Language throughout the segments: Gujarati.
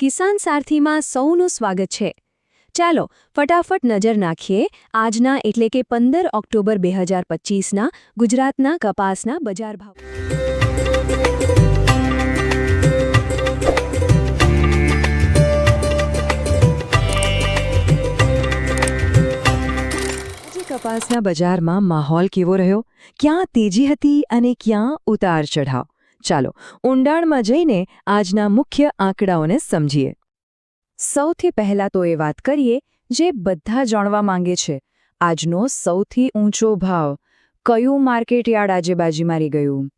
કિસાન સારથીમાં સૌનું સ્વાગત છે. ચાલો, ફટાફટ નજર નાખીએ આજના એટલે કે પંદર ઓક્ટોબર બે હજાર પચીસના ગુજરાતના કપાસના બજાર ભાવ. કપાસના બજારમાં માહોલ કેવો રહ્યો? ક્યાં તેજી હતી અને ક્યાં ઉતાર ચઢાવ? ચાલો, ઊંડાણમાં જઈને આજના મુખ્ય આંકડાઓને સમજીએ. સૌથી પહેલા તો એ વાત કરીએ જે બધા જાણવા માંગે છે. આજનો સૌથી ઊંચો ભાવ, કયું માર્કેટયાર્ડ આજે બાજી મારી ગયું?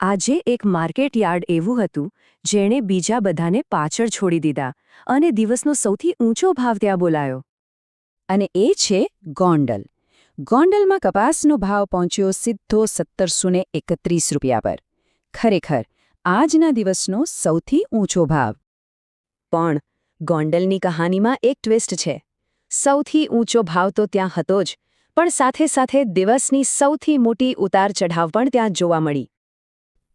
આજે એક માર્કેટયાર્ડ એવું હતું જેણે બીજા બધાને પાછળ છોડી દીધા અને દિવસનો સૌથી ઊંચો ભાવ ત્યાં બોલાયો. અને એ છે ગોંડલ. ગોંડલમાં કપાસનો ભાવ પહોંચ્યો સીધો સત્તરસો એકત્રીસ રૂપિયા પર. ખરેખર, આજના દિવસનો સૌથી ઊંચો ભાવ. પણ, ગોંડલની કહાનીમાં એક ટ્વિસ્ટ છે. સૌથી ઊંચો ભાવ તો ત્યાં હતો જ, પણ સાથે સાથે દિવસની સૌથી મોટી ઉતાર ચઢાવ પણ ત્યાં જોવા મળી.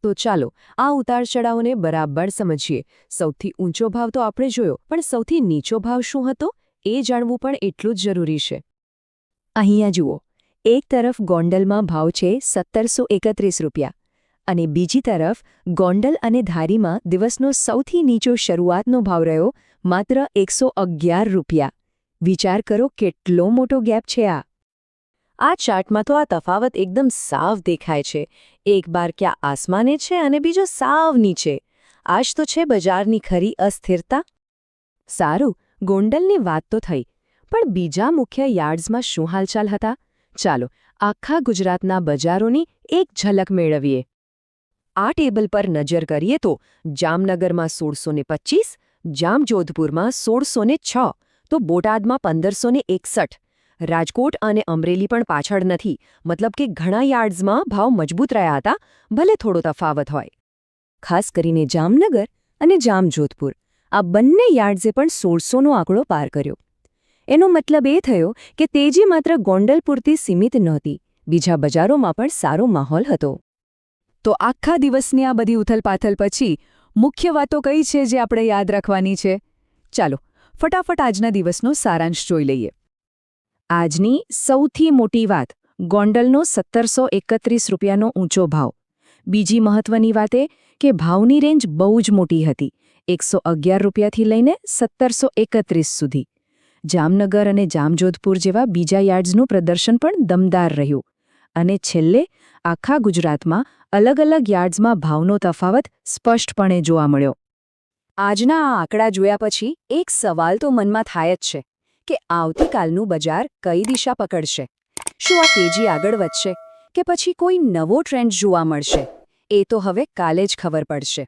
તો ચાલો, આ ઉતાર ચઢાવને બરાબર સમજીએ. સૌથી ઊંચો ભાવ તો આપણે જોયો, પણ સૌથી નીચો ભાવ શું હતો? એ જાણવું પણ એટલું જ જરૂરી છે. અહીંયા જુઓ, એક તરફ ગોંડલમાં ભાવ છે સત્તરસો એકત્રીસ રૂપિયા. અને બીજી તરફ, ગોંડલ અને ધારીમાં દિવસનો સૌથી નીચો શરૂઆતનો ભાવ રહ્યો માત્ર એકસો રૂપિયા. વિચાર કરો કેટલો મોટો ગેપ છે આ. આ ચાર્ટમાં તો આ તફાવત એકદમ સાવ દેખાય છે. એક બાર ક્યાં આસમાને છે અને બીજો સાવ નીચે આજ તો છે બજારની ખરી અસ્થિરતા. સારું, ગોંડલની વાત તો થઈ, પણ બીજા મુખ્ય યાર્ડ્સમાં શું હાલચાલ હતા? ચાલો, આખા ગુજરાતના બજારોની એક ઝલક મેળવીએ. આ ટેબલ પર નજર કરીએ તો જામનગરમાં સોળસો ને પચીસ, જામજોધપુરમાં સોળસો ને છ, તો બોટાદમાં પંદરસો ને એકસઠ. રાજકોટ અને અમરેલી પણ પાછળ નથી, મતલબ કે ઘણા યાર્ડ્સમાં ભાવ મજબૂત રહ્યા હતા, ભલે થોડો તફાવત હોય. ખાસ કરીને જામનગર અને જામજોધપુર, આ બંને યાર્ડ્સે પણ સોળસોનો આંકડો પાર કર્યો. એનો મતલબ એ થયો કે તેજી માત્ર ગોંડલ પૂરતી સીમિત નહોતી, બીજા બજારોમાં પણ સારો માહોલ હતો. તો આખા દિવસની આ બધી ઉથલપાથલ પછી મુખ્ય વાતો કઈ છે જે આપણે યાદ રાખવાની છે? ચાલો, ફટાફટ આજના દિવસનો સારાંશ જોઈ લઈએ. આજની સૌથી મોટી વાત, ગોંડલનો સત્તરસો એકત્રીસ રૂપિયાનો ઊંચો ભાવ. બીજી મહત્વની વાત એ કે ભાવની રેન્જ બહુ જ મોટી હતી, એકસો અગિયાર રૂપિયાથી લઈને સત્તરસો એકત્રીસ સુધી. જામનગર અને જામજોધપુર જેવા બીજા યાર્ડ્સનું પ્રદર્શન પણ દમદાર રહ્યું. અને છેલ્લે આખા ગુજરાતમાં અલગ અલગ યાર્ડ્સમાં ભાવનો તફાવત સ્પષ્ટપણે જોવા મળ્યો. આજના આ આંકડા જોયા પછી એક સવાલ તો મનમાં થાય જ છે કે આવતીકાલનું બજાર કઈ દિશા પકડશે? શું આ તેજી આગળ વધશે? કે પછી કોઈ નવો ટ્રેન્ડ જોવા મળશે? એ તો હવે કાલે જ ખબર પડશે.